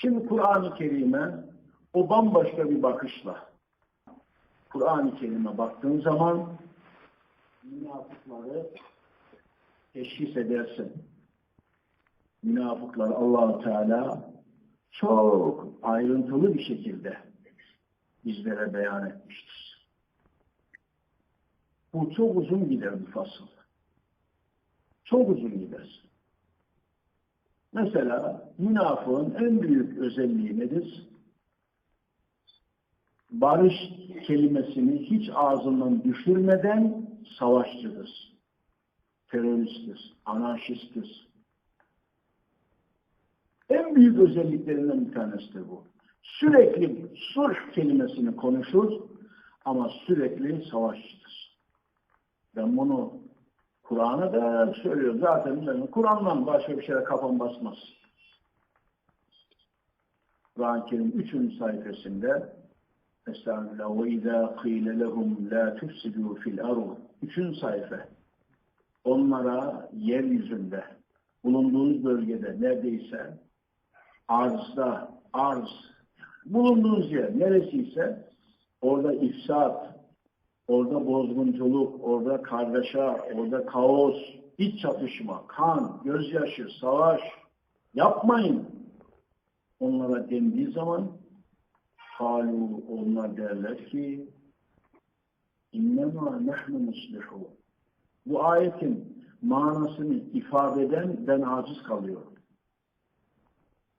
Şimdi Kur'an-ı Kerim'e o bambaşka bir bakışla Kur'an-ı Kerim'e baktığın zaman münafıkları teşhis edersin. Münafıklar allah Teala çok ayrıntılı bir şekilde bizlere beyan etmiştir. Bu çok uzun gider bir fasıl. Çok uzun gider. Mesela münafığın en büyük özelliği nedir? Barış kelimesini hiç ağzından düşürmeden savaşçıdır. Teröristtir, anarşisttir. En büyük özelliklerinden bir tanesidir bu. Sürekli sulh kelimesini konuşur ama sürekli savaşçıdır. Ben bunu Kur'an'a da söylüyorum. Zaten ben Kur'an'dan başka bir şeye kafam basmaz. Kur'an-ı Kerim 3. sayfasında Estağfirullah ve izâ qîle lehum lâ tufsidû fil arû 3. sayfa onlara yeryüzünde bulunduğunuz bölgede neredeyse arzda arz bulunduğunuz yer neresiyse orada ifsat orada bozgunculuk, orada kargaşa, orada kaos, iç çatışma, kan, gözyaşı, savaş yapmayın. Onlara dendiği zaman halu onlar derler ki innema nahnu muslihu. Bu ayetin manasını ifade eden ben aciz kalıyorum.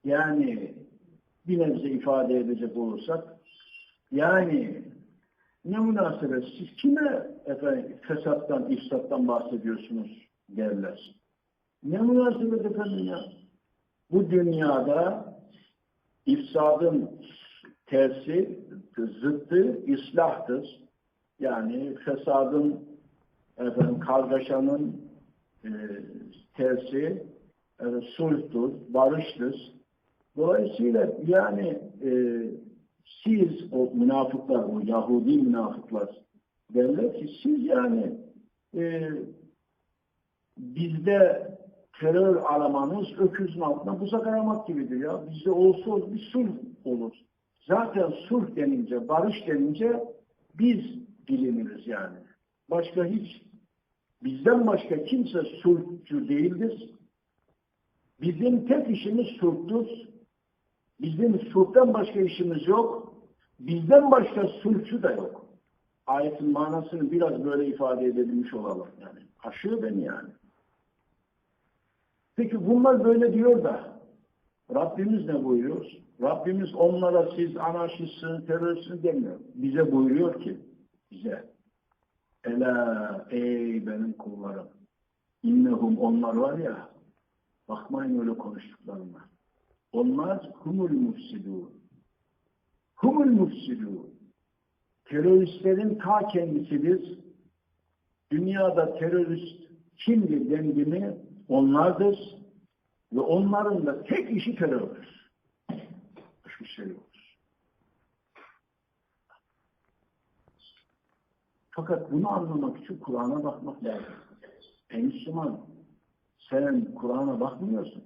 Yani bir nebze ifade edecek olursak yani ne münasebet siz kime efendim fesattan, ifsattan bahsediyorsunuz derler. Ne münasebet efendim ya? Bu dünyada ifsadın tersi, zıttı islahtır. Yani fesadın, efendim, kargaşanın e, tersi e, sulhtur, barıştır. Dolayısıyla yani e, siz o münafıklar, o Yahudi münafıklar derler ki siz yani e, bizde terör aramanız öküzün altına buzak aramak gibidir ya. Bizde olsa bir sulh olur. Zaten sulh denince, barış denince biz biliniriz yani. Başka hiç, bizden başka kimse sulhçu değildir. Bizim tek işimiz sulhtur. Bizim sulhtan başka işimiz yok. Bizden başka sulhçu da yok. Ayetin manasını biraz böyle ifade edebilmiş olalım yani. Aşıyor beni yani. Peki bunlar böyle diyor da Rabbimiz ne buyuruyor? Rabbimiz onlara siz anarşistsiniz, teröristsiniz demiyor. Bize buyuruyor ki, bize Ela ey benim kullarım. İnnehum onlar var ya, bakmayın öyle konuştuklarına. Onlar humul mufsidun. Humul mufsidun. Teröristlerin ta kendisidir. Dünyada terörist kimdir dendi mi onlardır. Ve onların da tek işi terördür. Başka şey yoktur. Fakat bunu anlamak için Kur'an'a bakmak lazım. Ey Müslüman, sen Kur'an'a bakmıyorsun.